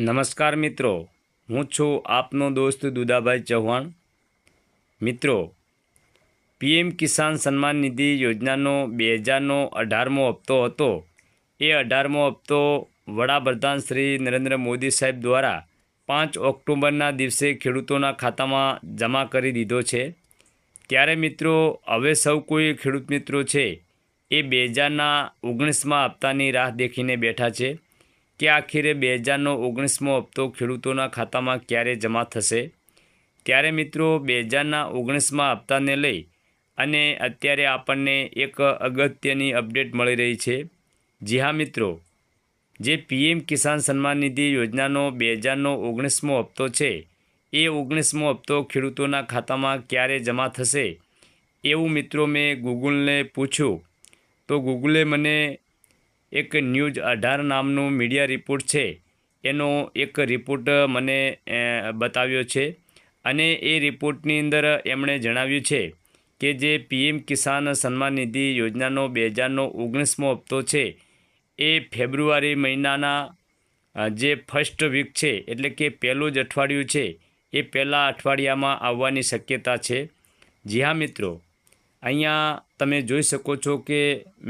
નમસ્કાર મિત્રો. હું છું આપનો દોસ્ત દુદાભાઈ ચૌહાણ. મિત્રો, પીએમ કિસાન સન્માન નિધિ યોજનાનો બે હજારનો અઢારમો હપ્તો હતો. એ અઢારમો હપ્તો વડાપ્રધાન શ્રી નરેન્દ્ર મોદી સાહેબ દ્વારા પાંચ ઓક્ટોબરના દિવસે ખેડૂતોના ખાતામાં જમા કરી દીધો છે. ત્યારે મિત્રો, હવે સૌ કોઈ ખેડૂત મિત્રો છે એ બે હજારના ઓગણીસમાં હપ્તાની રાહ દેખીને બેઠા છે. કે આખરે બે હજારનો ઓગણીસમો હપ્તો ખેડૂતોના ખાતામાં ક્યારે જમા થશે? ત્યારે મિત્રો બે હજારના ઓગણીસમાં હપ્તાને લઈ અને અત્યારે આપણને એક અગત્યની અપડેટ મળી રહી છે. જી હા, મિત્રો. જે પીએમ કિસાન સન્માન નિધિ યોજનાનો બે હજારનો ઓગણીસમો હપ્તો છે, એ ઓગણીસમો હપ્તો ખેડૂતોના ખાતામાં ક્યારે જમા થશે? એવું મિત્રો મેં ગૂગલને પૂછ્યું. તો ગૂગલે મને એક ન્યૂઝ અઢાર નામનું મીડિયા રિપોર્ટ છે. એનો એક રિપોર્ટ મને બતાવ્યો છે. અને એ રિપોર્ટની અંદર એમણે જણાવ્યું છે કે જે પીએમ કિસાન સન્માન નિધિ યોજનાનો બે હજારનો ઓગણીસમો હપ્તો છે, એ ફેબ્રુઆરી મહિનાના જે ફર્સ્ટ વીક છે, એટલે કે પહેલું જ અઠવાડિયું છે, એ પહેલાં અઠવાડિયામાં આવવાની શક્યતા છે. જી હા મિત્રો અહીંયા તમે જોઈ શકો છો કે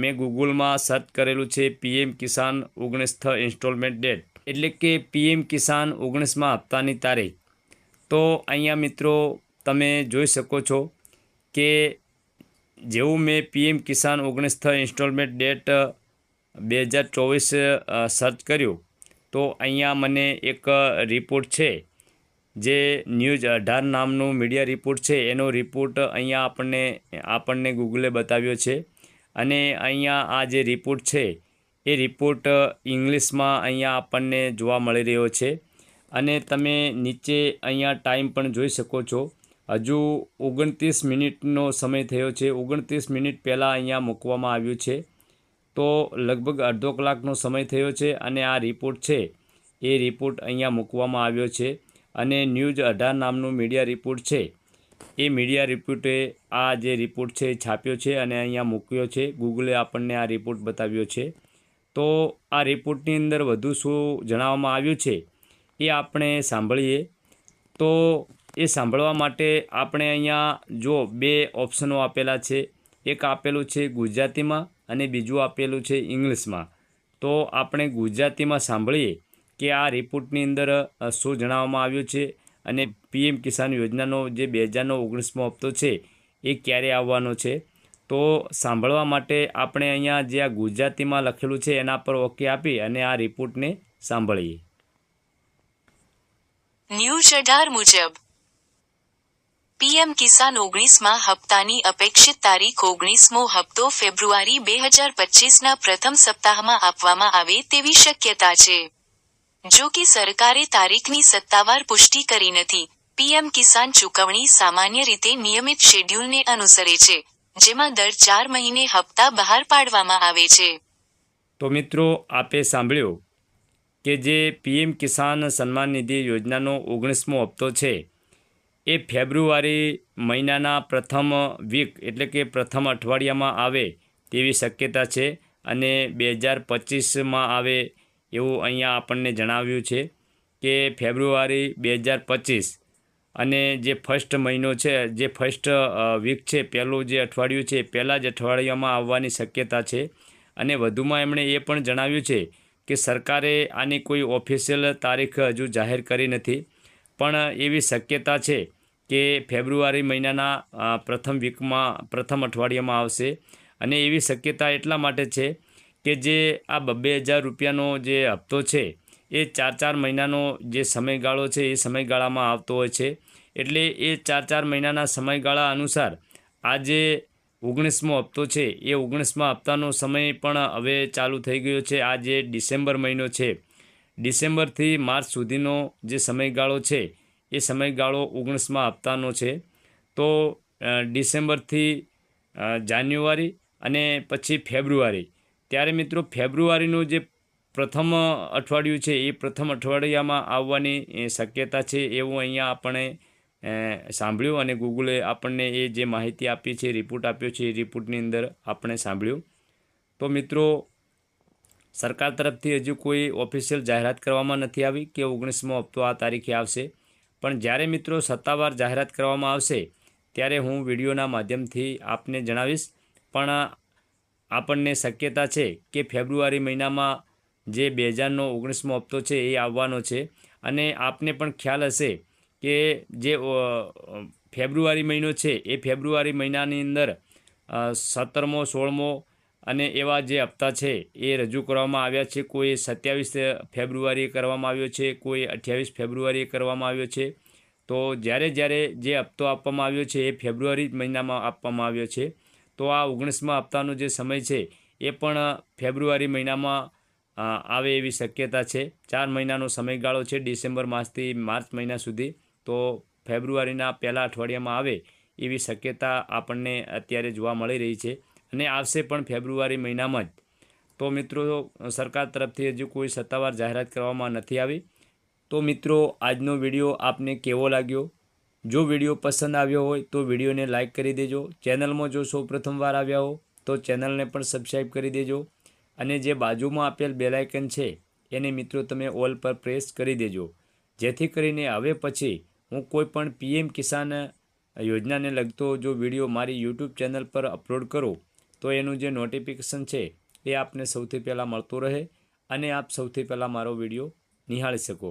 મેં ગૂગલમાં સર્ચ કરેલું છે પીએમ કિસાન ઓગણીસથ ઇન્સ્ટોલમેન્ટ ડેટ. એટલે કે પીએમ કિસાન ઓગણીસમાં હપ્તાની તારીખ. તો અહીંયા મિત્રો તમે જોઈ શકો છો કે જેવું મેં પીએમ કિસાન ઓગણીસથ ઇન્સ્ટોલમેન્ટ ડેટ બે હજાર ચોવીસ સર્ચ કર્યું, તો અહીંયા મને એક રિપોર્ટ છે. જે ન્યૂઝ અઢાર નામનું મીડિયા રિપોર્ટ છે, એનો રિપોર્ટ અહીંયા આપણને આપણને ગૂગલે બતાવ્યો છે. અને અહીંયા આ જે રિપોર્ટ છે, એ રિપોર્ટ ઇંગ્લિશમાં અહીંયા આપણને જોવા મળી રહ્યો છે. અને તમે નીચે અહીંયા ટાઈમ પણ જોઈ શકો છો. હજુ ઓગણત્રીસ મિનિટનો સમય થયો છે. ઓગણત્રીસ મિનિટ પહેલાં અહીંયા મૂકવામાં આવ્યું છે. તો લગભગ અડધો કલાકનો સમય થયો છે અને આ રિપોર્ટ છે, એ રિપોર્ટ અહીંયા મૂકવામાં આવ્યો છે. અને ન્યૂઝ અઢાર નામનું મીડિયા રિપોર્ટ છે. એ મીડિયા રિપોર્ટે આ જે રિપોર્ટ છે છાપ્યો છે અને અહીંયા મૂક્યો છે. ગૂગલે આપણને આ રિપોર્ટ બતાવ્યો છે. તો આ રિપોર્ટની અંદર વધુ શું જણાવવામાં આવ્યું છે એ આપણે સાંભળીએ. તો એ સાંભળવા માટે આપણે અહીંયા જો બે ઓપ્શનો આપેલા છે. એક આપેલું છે ગુજરાતીમાં અને બીજું આપેલું છે ઇંગ્લિશમાં. તો આપણે ગુજરાતીમાં સાંભળીએ. કે આ રિપોર્ટની અંદર શું જણાવવામાં આવ્યું છે અને પીએમ કિસાન યોજનાનો જે બે હજારનો ઓગણીસમો હપ્તો છે એ ક્યારે આવવાનો છે? તો સાંભળવા માટે આપણે અહીંયા જે આ ગુજરાતીમાં લખેલું છે એના પર ઓકે આપી અને આ રિપોર્ટને સાંભળીએ. ન્યૂઝ અઢાર મુજબ પીએમ કિસાન ઓગણીસમાં હપ્તાની અપેક્ષિત તારીખ ઓગણીસમો હપ્તો ફેબ્રુઆરી બે હજાર પચીસના પ્રથમ સપ્તાહમાં આપવામાં આવે તેવી શક્યતા છે. જો કે સરકારે તારીખની સત્તાવાર પુષ્ટિ કરી નથી. પીએમ કિસાન ચૂકવણી સામાન્ય રીતે નિયમિત શેડ્યુલને અનુસરે છે, જેમાં દર ચાર મહિને હપ્તા બહાર પાડવામાં આવે છે. તો મિત્રો, આપે સાંભળ્યું કે જે પીએમ કિસાન સન્માન નિધિ યોજનાનો ઓગણીસમો હપ્તો છે, એ ફેબ્રુઆરી મહિનાના પ્રથમ વીક, એટલે કે પ્રથમ અઠવાડિયામાં આવે તેવી શક્યતા છે અને બે હજાર પચીસમાં આવે એવું અહીંયા આપણને જણાવ્યું છે કે ફેબ્રુઆરી બે હજાર પચીસ અને જે ફર્સ્ટ મહિનો છે, જે ફર્સ્ટ વીક છે, પહેલું જે અઠવાડિયું છે, પહેલાં જ અઠવાડિયામાં આવવાની શક્યતા છે. અને વધુમાં એમણે એ પણ જણાવ્યું છે કે સરકારે આની કોઈ ઓફિશિયલ તારીખ હજુ જાહેર કરી નથી. પણ એવી શક્યતા છે કે ફેબ્રુઆરી મહિનાના પ્રથમ વીકમાં, પ્રથમ અઠવાડિયામાં આવશે. અને એવી શક્યતા એટલા માટે છે કે જે આ બબ્બે હજાર રૂપિયાનો જે હપ્તો છે, એ ચાર ચાર મહિનાનો જે સમયગાળો છે, એ સમયગાળામાં આવતો હોય છે. એટલે એ ચાર ચાર મહિનાના સમયગાળા અનુસાર આ જે ઓગણીસમો હપ્તો છે, એ ઓગણીસમા હપ્તાનો સમય પણ હવે ચાલુ થઈ ગયો છે. આ જે ડિસેમ્બર મહિનો છે, ડિસેમ્બરથી માર્ચ સુધીનો જે સમયગાળો છે, એ સમયગાળો ઓગણીસમા હપ્તાનો છે. તો ડિસેમ્બરથી જાન્યુઆરી અને પછી ફેબ્રુઆરી ત્યારે મિત્રો ફેબ્રુઆરીનું જે પ્રથમ અઠવાડિયું છે, એ પ્રથમ અઠવાડિયામાં આવવાની શક્યતા છે એવું અહીંયા આપણે સાંભળ્યું અને ગૂગલે આપણને એ જે માહિતી આપી છે રિપોર્ટ આપ્યો છે, એ રિપોર્ટની અંદર આપણે સાંભળ્યું. તો મિત્રો, સરકાર તરફથી હજુ કોઈ ઓફિશિયલ જાહેરાત કરવામાં નથી આવી કે ઓગણીસમો હપ્તો આ તારીખે આવશે. પણ જ્યારે મિત્રો સત્તાવાર જાહેરાત કરવામાં આવશે, ત્યારે હું વિડીયોના માધ્યમથી આપને જણાવીશ. પણ આપણને શક્યતા છે કે ફેબ્રુઆરી મહિનામાં જે બે હજારનો ઓગણીસમો હપ્તો છે એ આવવાનો છે. અને આપને પણ ખ્યાલ હશે કે જે ફેબ્રુઆરી મહિનો છે એ ફેબ્રુઆરી મહિનાની અંદર સત્તરમો, સોળમો અને એવા જે હપ્તા છે એ રજૂ કરવામાં આવ્યા છે. કોઈ સત્યાવીસ ફેબ્રુઆરીએ કરવામાં આવ્યો છે, કોઈ અઠ્યાવીસ ફેબ્રુઆરીએ કરવામાં આવ્યો છે. તો જ્યારે જ્યારે જે હપ્તો આપવામાં આવ્યો છે એ ફેબ્રુઆરી મહિનામાં આપવામાં આવ્યો છે. તો આ ઓગણીસમાં હપ્તાનો જે સમય છે, એ પણ ફેબ્રુઆરી મહિનામાં આવે એવી શક્યતા છે. ચાર મહિનાનો સમયગાળો છે ડિસેમ્બર માસથી માર્ચ મહિના સુધી. તો ફેબ્રુઆરીના પહેલા અઠવાડિયામાં આવે એવી શક્યતા આપણને અત્યારે જોવા મળી રહી છે. અને આવશે પણ ફેબ્રુઆરી મહિનામાં જ. તો મિત્રો, સરકાર તરફથી હજુ કોઈ સત્તાવાર જાહેરાત કરવામાં નથી આવી. તો મિત્રો, આજનો વીડિયો આપને કેવો લાગ્યો? જો વીડિયો પસંદ આવ્યો હોય તો વિડીયોને લાઇક કરી દેજો. ચેનલમાં જો સૌ પ્રથમવાર આવ્યા હો, તો ચેનલને પણ સબસ્ક્રાઈબ કરી દેજો. અને જે બાજુમાં આપેલ બેલાઇકન છે, એને મિત્રો તમે ઓલ પર પ્રેસ કરી દેજો. જેથી કરીને હવે પછી હું કોઈ પણ પીએમ કિસાન યોજનાને લગતો જો વીડિયો મારી યુટ્યુબ ચેનલ પર અપલોડ કરું, તો એનું જે નોટિફિકેશન છે, એ આપને સૌથી પહેલાં મળતું રહે અને આપ સૌથી પહેલાં મારો વીડિયો નિહાળી શકો.